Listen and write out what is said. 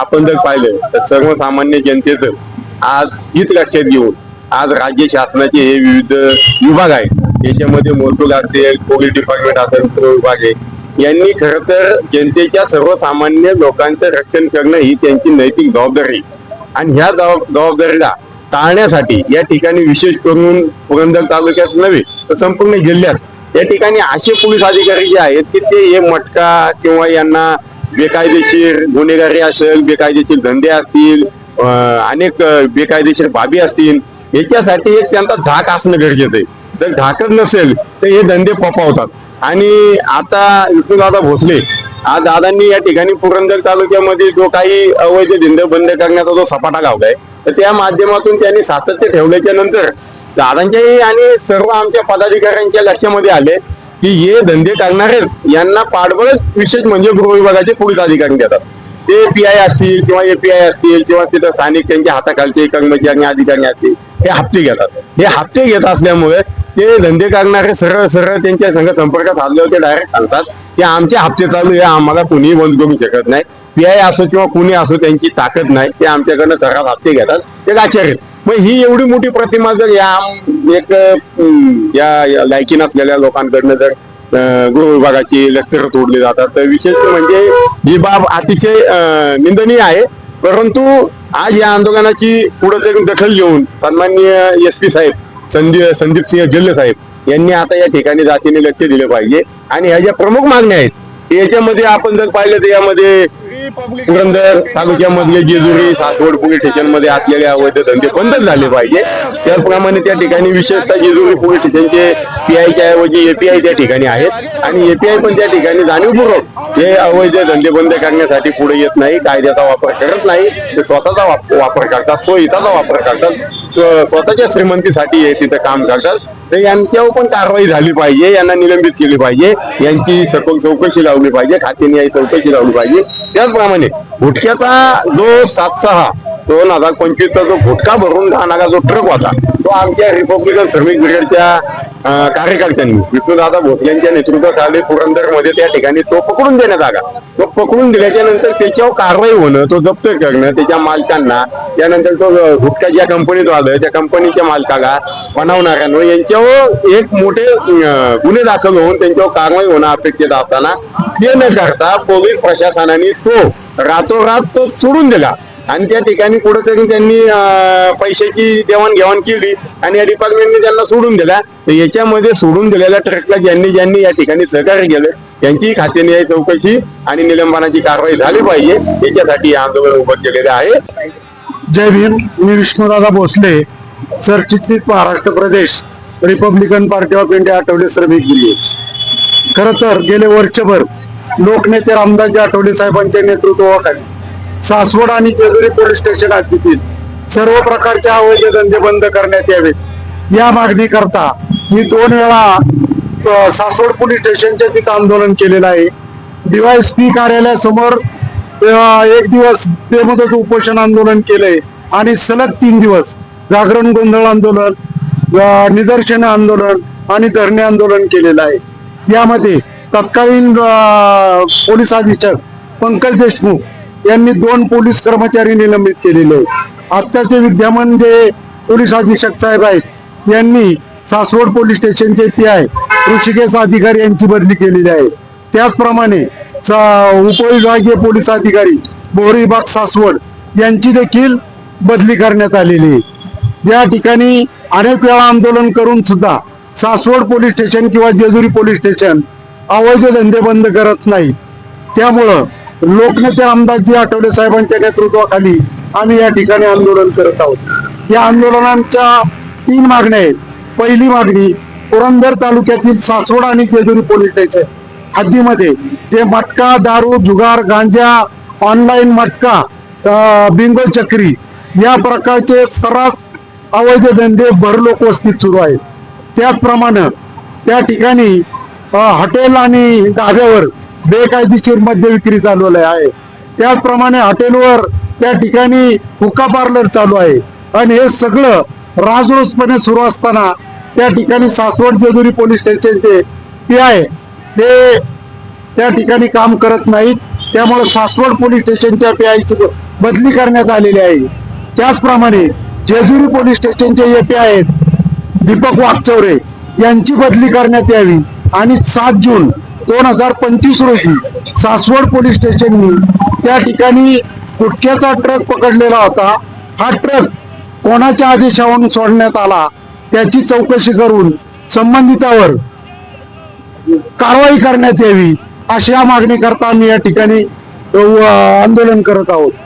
आपण जर पाहिलं तर सर्वसामान्य जनतेचं आज हीच लक्षात घेऊन आज राज्य शासनाचे हे विविध विभाग आहेत याच्यामध्ये महसूल असेल पोलीस डिपार्टमेंट असेल सर्व विभाग आहे. यांनी खर तर जनतेच्या सर्वसामान्य लोकांचं रक्षण करणं ही त्यांची नैतिक जबाबदारी आणि ह्या जबाबदारीला टाळण्यासाठी या ठिकाणी विशेष करून पुरंदर तालुक्यात नव्हे तर संपूर्ण जिल्ह्यात या ठिकाणी असे पोलीस अधिकारी जे आहेत की ते हे मटका किंवा यांना बेकायदेशीर गुन्हेगारी असेल बेकायदेशीर धंदे असतील अनेक बेकायदेशीर बाबी असतील याच्यासाठी एक त्यांचा झाक असणं गरजेचं आहे. जर झाकच नसेल तर हे धंदे पपावतात आणि आता विष्णूदादा भोसले आज दादांनी या ठिकाणी पुरंदर तालुक्यामध्ये जो काही अवैध धंदे बंद करण्याचा जो सपाटा लावलाय तर त्या माध्यमातून त्यांनी सातत्य ठेवल्याच्या नंतर दादांच्याही आणि सर्व आमच्या पदाधिकाऱ्यांच्या लक्षामध्ये आले की हे धंदे करणारेच यांना पाठबळ विशेष म्हणजे गृह विभागाचे पोलीस अधिकारी देतात. ते पी आय असतील किंवा एपीआय असतील किंवा तिथं स्थानिक त्यांच्या हाताखालचे कर्मचारी अधिकारी असतील हे हप्ते घेतात. हे हप्ते घेत असल्यामुळे ते धंदे करणारे सरळ सरळ त्यांच्या संघ संपर्कात आल्यावर ते डायरेक्ट सांगतात की आमचे हप्ते चालू हे आम्हाला कुणीही बंद करू शकत नाही. पीआय असो किंवा कुणी असो त्यांची ताकद नाही. ते आमच्याकडनं सरळ हप्ते घेतात. ते आचार्य मग ही एवढी मोठी प्रतिमा जर या एक या लायकीन लायकी नसलेल्या लोकांकडनं जर गृह विभागाची लेक्चर तोडली जातात तर विशेष म्हणजे ही बाब अतिशय निंदनीय आहे. परंतु आज या आंदोलनाची पुढे दखल घेऊन सन्माननीय एस पी साहेब संदीप संदीप सिंह जल्ले साहेब यांनी आता या ठिकाणी जातीने लक्ष दिले पाहिजे. आणि ह्या ज्या प्रमुख मागण्या आहेत याच्यामध्ये आपण जर पाहिलं तर यामध्ये पुरंदर तालुक्यामधले जेजुरी सासवड पोलीस स्टेशनमध्ये असलेले अवैध धंदे बंदच झाले पाहिजे. त्याचप्रमाणे त्या ठिकाणी विशेषतः जेजुरी पोलीस स्टेशनचे पीआयच्या ऐवजी एपीआय त्या ठिकाणी आहेत. आणि एपीआय पण त्या ठिकाणी जाणीवपूर्वक हे अवैध धंदे बंद करण्यासाठी पुढे येत नाही कायद्याचा वापर करत नाही ते स्वतःचा वाप- वापर करतात स्वहिताचा वापर करतात स्व- स्वतःच्या श्रीमंतीसाठी हे तिथं काम करतात. तर यांच्यावर पण कारवाई झाली पाहिजे यांना निलंबित केली पाहिजे यांची सखोल चौकशी लावली पाहिजे खात्याने चौकशी लावली पाहिजे. त्याचप्रमाणे गुटख्याचा जो सात सहा दोन हजार पंचवीसचा जो गुटखा भरून जाणारा जो ट्रक होता तो आमच्या रिपब्लिकन श्रमिक ब्रिगेडच्या कार्यकर्त्यांनी विष्णुदादा भोसले यांच्या नेतृत्वाखाली पुरंदरमध्ये त्या ठिकाणी तो पकडून देण्यात आला. तो पकडून दिल्याच्या नंतर त्याच्यावर कारवाई होणं तो जप्त करणं त्याच्या मालकांना त्यानंतर तो गुटखा ज्या कंपनीत आलं त्या कंपनीच्या मालकाला बनवणाऱ्यांवर. यांच्यावर एक मोठे गुन्हे दाखल होऊन त्यांच्यावर कारवाई होणं अपेक्षित असताना ते न करता पोलीस प्रशासनाने तो रातोरात तो सोडून दिला. आणि त्या ठिकाणी कुठेतरी त्यांनी पैशाची देवाणघेवाण केली आणि या डिपार्टमेंटने त्यांना सोडून दिला. तर याच्यामध्ये सोडून दिलेल्या ट्रकला ज्यांनी ज्यांनी या ठिकाणी सहकार्य केलं त्यांची खात्याने चौकशी आणि निलंबनाची कारवाई झाली पाहिजे. याच्यासाठी आंदोलन उभं केलेलं आहे. जय भीम मी विष्णुदादा भोसले. सरचिटणीस महाराष्ट्र प्रदेश Republican party of India Athawale श्रमिक दिली खर तर गेले वर्षभर लोकनेते रामदासजी आठवले साहेबांच्या नेतृत्वाखाली सासवड आणि जेजुरी पोलीस स्टेशन हद्दीतील सर्व प्रकारचे अवैध धंदे बंद करण्यात यावेत. या मागणी करता मी दोन वेळा सासवड पोलीस स्टेशनच्या तिथं आंदोलन केलेलं आहे. डीवायएसपी कार्यालयासमोर एक दिवस बेमुदत उपोषण आंदोलन केलंय आणि सलग तीन दिवस जागरण गोंधळ आंदोलन निदर्शन आंदोलन आणि धरणे आंदोलन केलेलं आहे. यामध्ये तत्कालीन पोलीस अधीक्षक पंकज देशमुख यांनी दोन पोलीस कर्मचारी निलंबित केलेले आहेत. आत्ताचे विद्यमान जे पोलीस अधीक्षक साहेब आहेत यांनी सासवड पोलीस स्टेशनचे पी आय ऋषिकेश अधिकारी यांची बदली केलेली आहे. त्याचप्रमाणे उपविभागीय पोलीस अधिकारी बोरीबाग सासवड यांची देखील बदली करण्यात आलेली आहे. या ठिकाणी अनेक वेळा आंदोलन करून सुद्धा सासवड पोलीस स्टेशन किंवा जेजुरी पोलीस स्टेशन अवैध धंदे बंद करत नाही. त्यामुळं लोकनेते आमदारजी आठवले साहेबांच्या नेतृत्वाखाली आम्ही या ठिकाणी आंदोलन करत आहोत. या आंदोलनांच्या तीन मागण्या आहेत. पहिली मागणी पुरंदर तालुक्यातील सासवड आणि जेजुरी पोलीस स्टेशन हद्दीमध्ये जे मटका दारू जुगार गांजा ऑनलाईन मटका बिंगो चक्री या प्रकारचे सर्रास अवैध धंदे भरलोक वस्तीत सुरू आहेत. त्याचप्रमाणे त्या ठिकाणी हॉटेल आणि ढाब्यावर बेकायदेशीर मद्य विक्री चालवली आहे. त्याचप्रमाणे हॉटेलवर त्या ठिकाणी हुक्का पार्लर चालू आहे. आणि हे सगळं राजरोसपणे सुरू असताना त्या ठिकाणी सासवड जेजुरी पोलीस स्टेशनचे पी आय ते त्या ठिकाणी काम करत नाहीत. त्यामुळे सासवड पोलीस स्टेशनच्या पी आयची बदली करण्यात आलेली आहे. त्याचप्रमाणे जेजुरी पोलीस स्टेशनचे एपी आहेत दीपक वाघचौरे यांची बदली करण्यात यावी. आणि सात जून दोन हजार पंचवीस रोजी सासवड पोलीस स्टेशननी त्या ठिकाणी गुटख्याचा ट्रक पकडलेला होता. हा ट्रक कोणाच्या आदेशावरून सोडण्यात आला त्याची चौकशी करून संबंधितावर कारवाई करण्यात यावी अशा मागणी करता आम्ही या ठिकाणी आंदोलन करत आहोत.